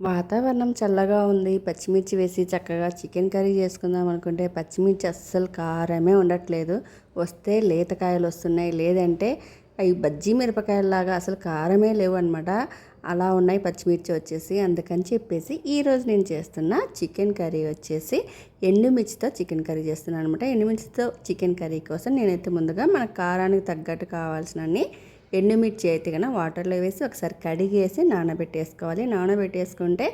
వాతావరణం చల్లగా ఉంది. పచ్చిమిర్చి వేసి చక్కగా చికెన్ కర్రీ చేసుకుందాం అనుకుంటే పచ్చిమిర్చి అస్సలు కారమే ఉండట్లేదు. వస్తే లేతకాయలు వస్తున్నాయి. లేదంటే అవి బజ్జీ మిరపకాయలలాగా అసలు కారమే లేవు అనమాట అలా ఉన్నాయి పచ్చిమిర్చి వచ్చేసి. అందుకని చెప్పేసి ఈరోజు నేను చేస్తున్న చికెన్ కర్రీ వచ్చేసి ఎండుమిర్చితో చికెన్ కర్రీ చేస్తున్నాను అనమాట ఎండుమిర్చితో చికెన్ కర్రీ కోసం నేనైతే ముందుగా మన కారానికి తగ్గట్టు కావాల్సినన్ని ఎండుమిర్చి అయితే కనుక వాటర్లో వేసి ఒకసారి కడిగేసి నానబెట్టేసుకోవాలి. నానబెట్టేసుకుంటే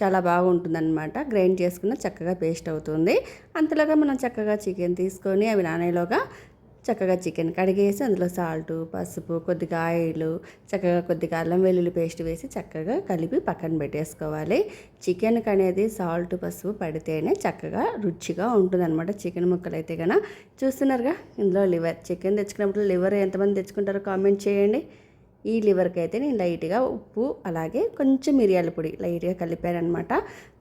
చాలా బాగుంటుంది అనమాట గ్రైండ్ చేసుకున్న చక్కగా పేస్ట్ అవుతుంది. అంతలోగా మనం చక్కగా చికెన్ తీసుకొని అవి నానేలోగా చక్కగా చికెన్ కడిగేసి అందులో సాల్ట్ పసుపు కొద్దిగా ఆయిల్ చక్కగా కొద్దిగా అల్లం వెల్లుల్లి పేస్ట్ వేసి చక్కగా కలిపి పక్కన పెట్టేసుకోవాలి. చికెన్కి అనేది సాల్ట్ పసుపు పడితేనే చక్కగా రుచిగా ఉంటుంది అనమాట చికెన్ ముక్కలు అయితే కనుక చూస్తున్నారుగా ఇందులో లివర్ చికెన్ తెచ్చుకున్నప్పుడు లివర్ ఎంతమంది తెచ్చుకుంటారో కామెంట్ చేయండి. ఈ లివర్కి అయితే నేను లైట్గా ఉప్పు అలాగే కొంచెం మిరియాల పొడి లైట్గా కలిపాను అనమాట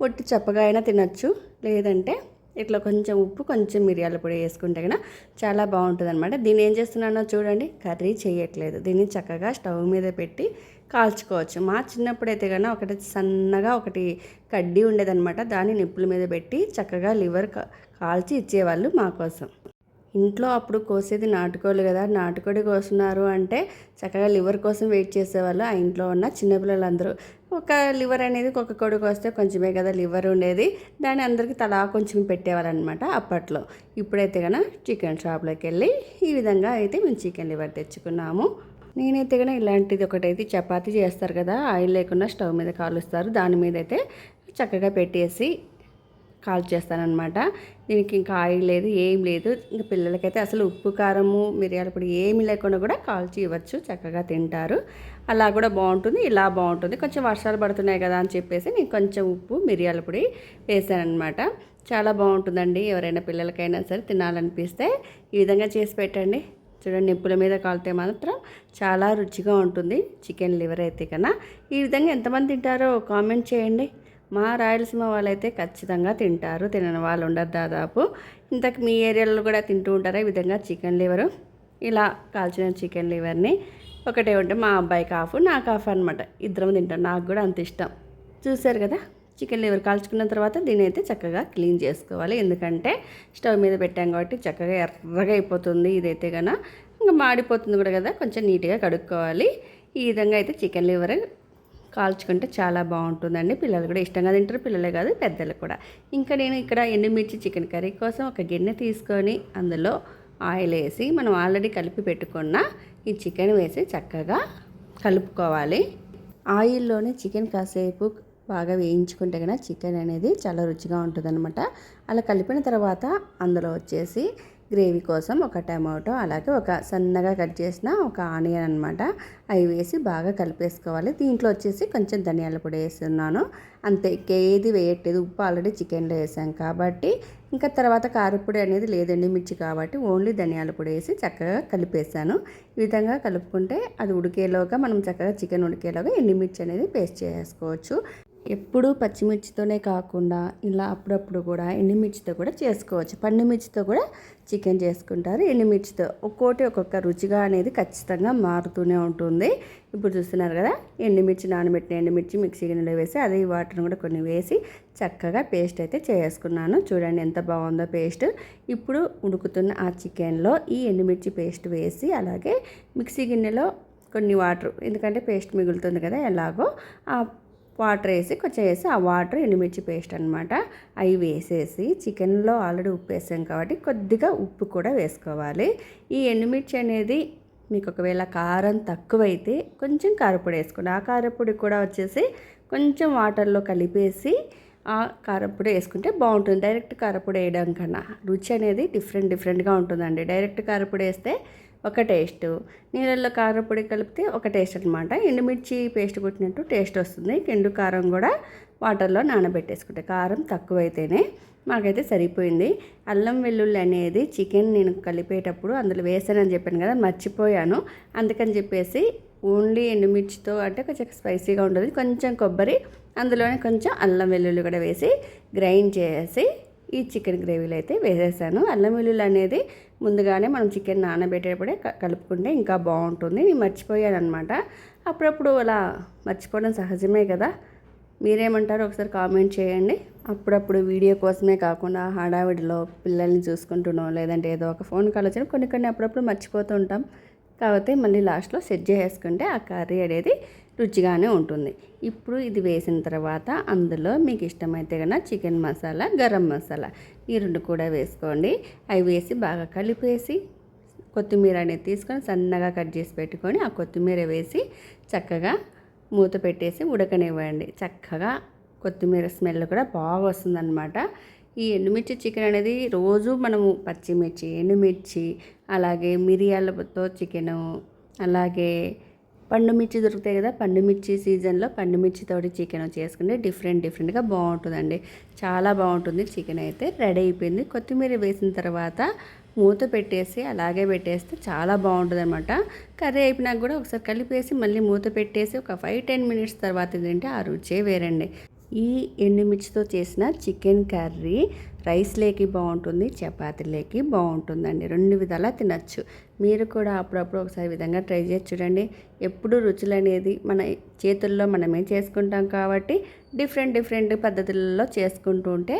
ఒట్టి చప్పగా అయినా తినచ్చు లేదంటే ఇట్లా కొంచెం ఉప్పు కొంచెం మిరియాల పొడి వేసుకుంటే కనుక చాలా బాగుంటుంది అనమాట దీన్ని ఏం చేస్తున్నానో చూడండి. కర్రీ చేయట్లేదు. దీన్ని చక్కగా స్టవ్ మీద పెట్టి కాల్చుకోవచ్చు. మా చిన్నప్పుడు అయితే కన్నా ఒకటి సన్నగా ఒకటి కడ్డీ ఉండేదన్నమాట. దాన్ని నిప్పుల మీద పెట్టి చక్కగా లివర్ కాల్చి ఇచ్చేవాళ్ళు మా కోసం. ఇంట్లో అప్పుడు కోసేది నాటుకోళ్ళు కదా నాటుకోడి కోస్తున్నారు అంటే చక్కగా లివర్ కోసం వెయిట్ చేసేవాళ్ళు ఆ ఇంట్లో ఉన్న చిన్నపిల్లలందరూ. ఒక లివర్ అనేది ఒక కొడుకు వస్తే కొంచెమే కదా లివర్ ఉండేది. దాన్ని అందరికీ తలా కొంచెం పెట్టేవారనమాట అప్పట్లో. ఇప్పుడైతే కనుక చికెన్ షాప్లోకి వెళ్ళి ఈ విధంగా అయితే మేము చికెన్ లివర్ తెచ్చుకున్నాము. నేనైతే కనుక ఇలాంటిది ఒకటైతే చపాతీ చేస్తారు కదా ఆయిల్ లేకుండా స్టవ్ మీద కాలుస్తారు. దాని మీద అయితే చక్కగా పెట్టేసి కాల్ చేస్తానమాట దీనికి ఇంకా ఆయిల్ లేదు ఏం లేదు. ఇంకా పిల్లలకైతే అసలు ఉప్పు కారము మిరియాల పొడి ఏమి లేకుండా కూడా కాల్చి ఇవ్వచ్చు చక్కగా తింటారు. అలా కూడా బాగుంటుంది ఇలా బాగుంటుంది. కొంచెం వర్షాలు పడుతున్నాయి కదా అని చెప్పేసి నేను కొంచెం ఉప్పు మిరియాల పొడి వేసానమాట చాలా బాగుంటుందండి. ఎవరైనా పిల్లలకైనా సరే తినాలనిపిస్తే ఈ విధంగా చేసి పెట్టండి. చూడండి నిప్పుల మీద కాలితే మాత్రం చాలా రుచిగా ఉంటుంది. చికెన్ లివర్ అయితే కన్నా. ఈ విధంగా ఎంతమంది తింటారో కామెంట్ చేయండి. మా రాయలసీమ వాళ్ళైతే ఖచ్చితంగా తింటారు తినని వాళ్ళు ఉండరు దాదాపు. ఇంతకు మీ ఏరియాలో కూడా తింటూ ఉంటారా ఈ విధంగా చికెన్ లివరు? ఇలా కాల్చిన చికెన్ లివర్ని ఒకటే ఉంటే మా అబ్బాయికి ఆఫ్ నాకు కాఫ్ అనమాట ఇద్దరం తింటాం నాకు కూడా అంత ఇష్టం. చూశారు కదా? చికెన్ లివర్ కాల్చుకున్న తర్వాత దీని అయితే చక్కగా క్లీన్ చేసుకోవాలి. ఎందుకంటే స్టవ్ మీద పెట్టాం కాబట్టి చక్కగా ఎర్రగా అయిపోతుంది ఇదైతే కనుక ఇంకా మాడిపోతుంది కూడా కదా కొంచెం నీట్గా కడుక్కోవాలి. ఈ విధంగా అయితే చికెన్ లివర్ కాల్చుకుంటే చాలా బాగుంటుందండి. పిల్లలు కూడా ఇష్టంగా తింటారు. పిల్లలే కాదు పెద్దలు కూడా. ఇంకా నేను ఇక్కడ ఎండుమిర్చి చికెన్ కర్రీ కోసం ఒక గిన్నె తీసుకొని అందులో ఆయిల్ వేసి మనం ఆల్రెడీ కలిపి పెట్టుకున్న ఈ చికెన్ వేసి చక్కగా కలుపుకోవాలి. ఆయిల్లోనే చికెన్ కాసేపు బాగా వేయించుకుంటే కనుక చికెన్ అనేది చాలా రుచిగా ఉంటుందన్నమాట. అలా కలిపిన తర్వాత అందులో వచ్చేసి గ్రేవీ కోసం ఒక టమాటో అలాగే ఒక సన్నగా కట్ చేసిన ఒక ఆనియన్ అనమాట అవి వేసి బాగా కలిపేసుకోవాలి. దీంట్లో వచ్చేసి కొంచెం ధనియాల పొడి వేస్తున్నాను. అంతే ఇంకేది వేయట్లేదు. ఉప్పు ఆల్రెడీ చికెన్లో వేసాం కాబట్టి. ఇంకా తర్వాత కారపొడి అనేది లేదండి మిర్చి కాబట్టి ఓన్లీ ధనియాల పొడి వేసి చక్కగా కలిపేసాను ఈ విధంగా కలుపుకుంటే అది ఉడికేలోగా మనం చక్కగా చికెన్ ఉడికేలోగా ఎండిమిర్చి అనేది పేస్ట్ చేసుకోవచ్చు. ఎప్పుడూ పచ్చిమిర్చితోనే కాకుండా ఇలా అప్పుడప్పుడు కూడా ఎండుమిర్చితో కూడా చేసుకోవచ్చు. పండుమిర్చితో కూడా చికెన్ చేసుకుంటారు. ఎండుమిర్చితో ఒక్కోటి ఒక్కొక్క రుచిగా అనేది ఖచ్చితంగా మారుతూనే ఉంటుంది. ఇప్పుడు చూస్తున్నారు కదా ఎండుమిర్చి నానబెట్టిన ఎండుమిర్చి మిక్సీ గిన్నెలో వేసి అదే వాటర్ని కూడా కొన్ని వేసి చక్కగా పేస్ట్ అయితే చేసుకున్నాను. చూడండి ఎంత బాగుందో పేస్ట్. ఇప్పుడు ఉడుకుతున్న ఆ చికెన్లో ఈ ఎండుమిర్చి పేస్ట్ వేసి అలాగే మిక్సీ గిన్నెలో కొన్ని వాటర్ ఎందుకంటే పేస్ట్ మిగులుతుంది కదా ఎలాగో ఆ వాటర్ వేసి కొంచెం వేసి ఆ వాటర్ ఎండుమిర్చి పేస్ట్ అనమాట అవి వేసేసి చికెన్లో ఆల్రెడీ ఉప్పు వేసాం కాబట్టి కొద్దిగా ఉప్పు కూడా వేసుకోవాలి. ఈ ఎండుమిర్చి అనేది మీకు ఒకవేళ కారం తక్కువైతే కొంచెం కారపొడి వేసుకోండి. ఆ కారపొడి కూడా వచ్చేసి కొంచెం వాటర్లో కలిపేసి ఆ కారపొడి వేసుకుంటే బాగుంటుంది. డైరెక్ట్ కారపొడి వేయడం కన్నా రుచి అనేది డిఫరెంట్ డిఫరెంట్గా ఉంటుందండి. డైరెక్ట్ కారపొడి వేస్తే ఒక టేస్ట్. నీళ్ళల్లో కారపొడి కలిపితే ఒక టేస్ట్ అనమాట ఎండుమిర్చి పేస్ట్ కొట్టినట్టు టేస్ట్ వస్తుంది. ఎండు కారం కూడా వాటర్లో నానబెట్టేసుకుంటే కారం తక్కువైతేనే మాకైతే సరిపోయింది. అల్లం వెల్లుల్లి అనేది చికెన్ నేను కలిపేటప్పుడు అందులో వేసానని చెప్పాను కదా మర్చిపోయాను. అందుకని చెప్పేసి ఓన్లీ ఎండుమిర్చితో అంటే కొంచెం స్పైసీగా ఉంటుంది. కొంచెం కొబ్బరి అందులోనే కొంచెం అల్లం వెల్లుల్లి కూడా వేసి గ్రైండ్ చేసి ఈ చికెన్ గ్రేవీలో అయితే వేసేసాను. అల్లం వెల్లుల్లి అనేది ముందుగానే మనం చికెన్ నానబెట్టేటప్పుడే కలుపుకుంటే ఇంకా బాగుంటుంది. నేను మర్చిపోయాను అనమాట అప్పుడప్పుడు అలా మర్చిపోవడం సహజమే కదా. మీరేమంటారో ఒకసారి కామెంట్ చేయండి. అప్పుడప్పుడు వీడియో కోసమే కాకుండా హడావిడిలో పిల్లల్ని చూసుకుంటున్నాం లేదంటే ఏదో ఒక ఫోన్ కాల్ వచ్చిన కొన్ని కొన్ని అప్పుడప్పుడు మర్చిపోతూ ఉంటాం. కాకపోతే మళ్ళీ లాస్ట్లో సెట్ చేసుకుంటే ఆ కర్రీ అనేది రుచిగానే ఉంటుంది. ఇప్పుడు ఇది వేసిన తర్వాత అందులో మీకు ఇష్టమైతే కన్నా చికెన్ మసాలా గరం మసాలా ఈ రెండు కూడా వేసుకోండి. అవి వేసి బాగా కలిపేసి కొత్తిమీర అనేది తీసుకొని సన్నగా కట్ చేసి పెట్టుకొని ఆ కొత్తిమీర వేసి చక్కగా మూత పెట్టేసి ఉడకనివ్వండి. చక్కగా కొత్తిమీర స్మెల్ కూడా బాగా వస్తుందన్నమాట. ఈ ఎండుమిర్చి చికెన్ అనేది రోజు మనము పచ్చిమిర్చి ఎండుమిర్చి అలాగే మిరియాలతో చికెను అలాగే పండుమిర్చి దొరుకుతాయి కదా పండుమిర్చి సీజన్లో పండుమిర్చితోటి చికెన్ చేసుకుంటే డిఫరెంట్ డిఫరెంట్గా బాగుంటుందండి. చాలా బాగుంటుంది. చికెన్ అయితే రెడీ అయిపోయింది. కొత్తిమీర వేసిన తర్వాత మూత పెట్టేసి అలాగే పెట్టేస్తే చాలా బాగుంటుంది అనమాట కర్రీ అయిపోయినాక కూడా ఒకసారి కలిపేసి మళ్ళీ మూత పెట్టేసి ఒక ఫైవ్ టెన్ మినిట్స్ తర్వాత ఏంటంటే ఆ రుచే వేరండి. ఈ ఎండుమిర్చితో చేసిన చికెన్ కర్రీ రైస్ లేకి బాగుంటుంది చపాతీలేకి బాగుంటుందండి. రెండు విధాలా తినచ్చు. మీరు కూడా అప్పుడప్పుడు ఒకసారి విధంగా ట్రై చేసి చూడండి. ఎప్పుడు రుచులు అనేది మన చేతుల్లో మనమే చేసుకుంటాం కాబట్టి డిఫరెంట్ డిఫరెంట్ పద్ధతులలో చేసుకుంటూ ఉంటే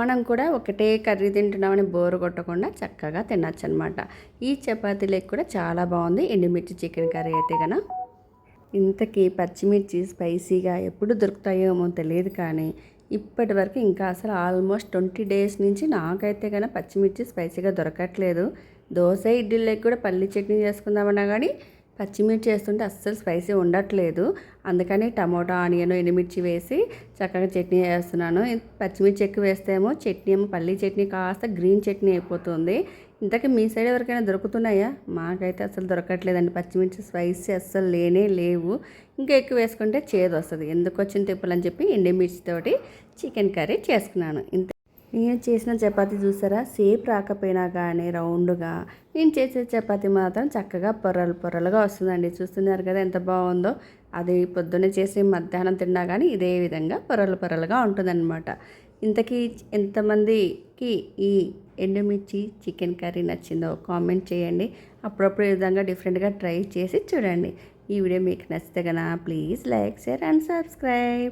మనం కూడా ఒకటే కర్రీ తింటున్నామని బోరు కొట్టకుండా చక్కగా తినచ్చు అనమాట ఈ చపాతీలకు కూడా చాలా బాగుంది. ఎండుమిర్చి చికెన్ కర్రీ అయితే కనుక ఇంతకీ పచ్చిమిర్చి స్పైసీగా ఎప్పుడు దొరుకుతాయేమో తెలియదు కానీ ఇప్పటి వరకు ఇంకా అసలు ఆల్మోస్ట్ ట్వంటీ డేస్ నుంచి నాకైతే కనుక పచ్చిమిర్చి స్పైసీగా దొరకట్లేదు. దోశ ఇడ్లీలోకి కూడా పల్లి చట్నీ చేసుకుందామన్నా కానీ పచ్చిమిర్చి వేస్తుంటే అస్సలు స్పైసీ ఉండట్లేదు. అందుకని టమోటా ఆనియన్ ఎండుమిర్చి వేసి చక్కగా చట్నీ వేస్తున్నాను పచ్చిమిర్చి ఎక్కువ వేస్తేమో చట్నీ ఏమో పల్లీ చట్నీ కాస్త గ్రీన్ చట్నీ అయిపోతుంది. ఇంతకీ మీ సైడ్ ఎవరికైనా దొరుకుతున్నాయా? మాకైతే అసలు దొరకట్లేదండి. పచ్చిమిర్చి స్పైసీ అస్సలు లేనే లేవు. ఇంకా ఎక్కువ వేసుకుంటే చేదు వస్తుంది. ఎందుకు వచ్చిన తిప్పులని చెప్పి ఎండుమిర్చితోటి చికెన్ కర్రీ చేసుకున్నాను. ఇంత నేను చేసిన చపాతీ చూసారా? సేప్ రాకపోయినా కానీ రౌండ్గా నేను చేసే చపాతీ మాత్రం చక్కగా పొరలు పొరలుగా వస్తుందండి. చూస్తున్నారు కదా ఎంత బాగుందో. అది పొద్దున్నే చేసి మధ్యాహ్నం తిన్నా కానీ ఇదే విధంగా పొరలు పొరలుగా ఉంటుందన్నమాట. ఇంతకీ ఎంతమందికి ఈ ఎండుమిర్చి చికెన్ కర్రీ నచ్చిందో కామెంట్ చేయండి. అప్పుడప్పుడు ఈ విధంగా డిఫరెంట్గా ట్రై చేసి చూడండి. ఈ వీడియో మీకు నచ్చితే కనుక please like share and subscribe.